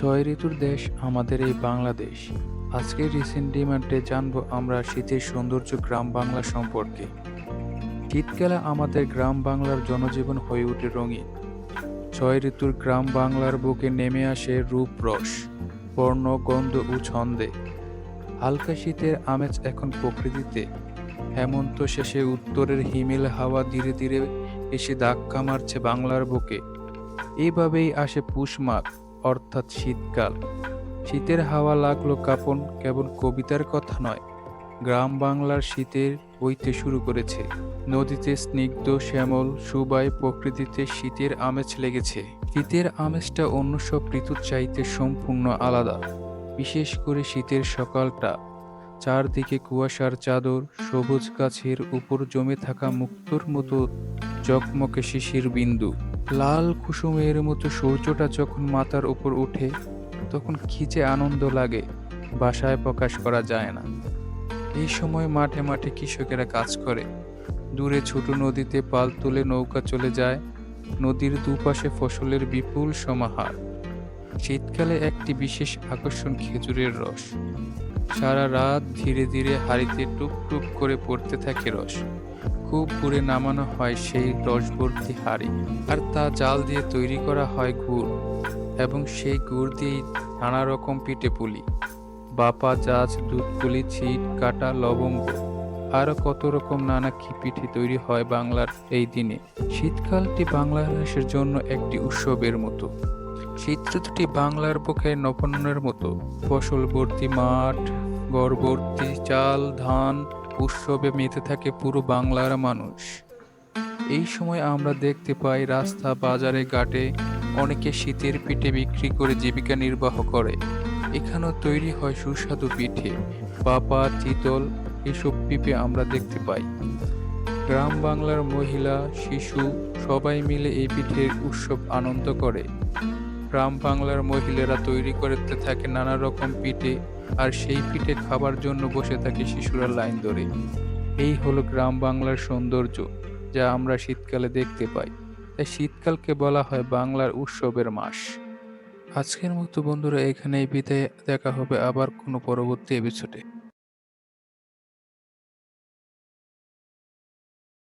ছয় ঋতুর দেশ, আমাদের এই বাংলাদেশ। আজকের রিসেন্ট ডিমান্ডে জানব আমরা শীতের সৌন্দর্য গ্রাম বাংলা সম্পর্কে। শীতকালে আমাদের গ্রাম বাংলার জনজীবন হয়ে ওঠে রঙিন। ছয় ঋতুর গ্রাম বাংলার বুকে নেমে আসে রূপ রস, বর্ণ, গন্ধ ও ছন্দে। হালকা শীতের আমেজ এখন প্রকৃতিতে। হেমন্ত শেষে উত্তরের হিমেল হাওয়া ধীরে ধীরে এসে ধাক্কা মারছে বাংলার বুকে। এইভাবেই আসে পুষ মাঘ। অর্থাৎ শীতকাল। শীতের হাওয়া লাগল কাপন কেবল কবিতার কথা নয়, গ্রাম বাংলার শীতের বইতে শুরু করেছে। নদীতে স্নিগ্ধ শ্যামল, সুবাই প্রকৃতিতে শীতের আমেজ লেগেছে। শীতের আমেজটা অন্য সব ঋতুর চাইতে সম্পূর্ণ আলাদা, বিশেষ করে শীতের সকালটা। চারদিকে কুয়াশার চাদর, সবুজ গাছের উপর জমে থাকা মুক্তোর মতো চকমকে শিশির বিন্দু লাল কুসুমের মতো সূর্যটা যখন মাথার উপর ওঠে তখন যে আনন্দ লাগে, বাসায় প্রকাশ করা যায় না। এই সময় মাঠে মাঠে কৃষকেরা কাজ করে। দূরে ছোট নদীতে পাল তুলে নৌকা চলে যায়। নদীর দুপাশে ফসলের বিপুল সমাহার। শীতকালে একটি বিশেষ আকর্ষণ খেজুরের রস। সারা রাত ধীরে ধীরে হাড়িতে টুপ টুপ করে পড়তে থাকে রস। খুব পুড়ে নামানো হয় সেই রসভর্তি হাড়ি, আর তা জাল দিয়ে তৈরি করা হয় গুড়, এবং সেই গুড় দিয়েই নানা রকম পিঠে পুলি। বাপা জাজ দুধপুলি ছিট, কাটা, লবঙ্গ, আরও কত রকম নানা পিঠে তৈরি হয় বাংলার এই দিনে। শীতকালটি বাংলাদেশের জন্য একটি উৎসবের মতো। শীত ঋতুটি বাংলার পক্ষে নবান্নের মতো। ফসল ভর্তি মাঠ গড়ভর্তি চাল, ধান উৎসবে মেতে থাকে পুরো বাংলার মানুষ। এই সময় আমরা দেখতে পাই রাস্তা, বাজারে, ঘাটে অনেকে শীতের পিঠে বিক্রি করে জীবিকা নির্বাহ করে। এখানেও তৈরি হয় সুস্বাদু পিঠে, পাপা, চিতল এসব পিঠে আমরা দেখতে পাই। গ্রাম বাংলার মহিলা, শিশু সবাই মিলে এই পিঠের উৎসব আনন্দ করে। গ্রাম বাংলার মহিলারা তৈরি করতে থাকে নানা রকম পিঠে আর সেই পিঠে খাবার জন্য বসে থাকে শিশুরা লাইন ধরে। এই হলো গ্রাম বাংলার সৌন্দর্য, যা আমরা শীতকালে দেখতে পাই। তাই শীতকালকে বলা হয় বাংলার উৎসবের মাস। আজকের মতো বন্ধুরা, এখানেই বিদায়। দেখা হবে আবার কোনো পরবর্তী এপিসোডে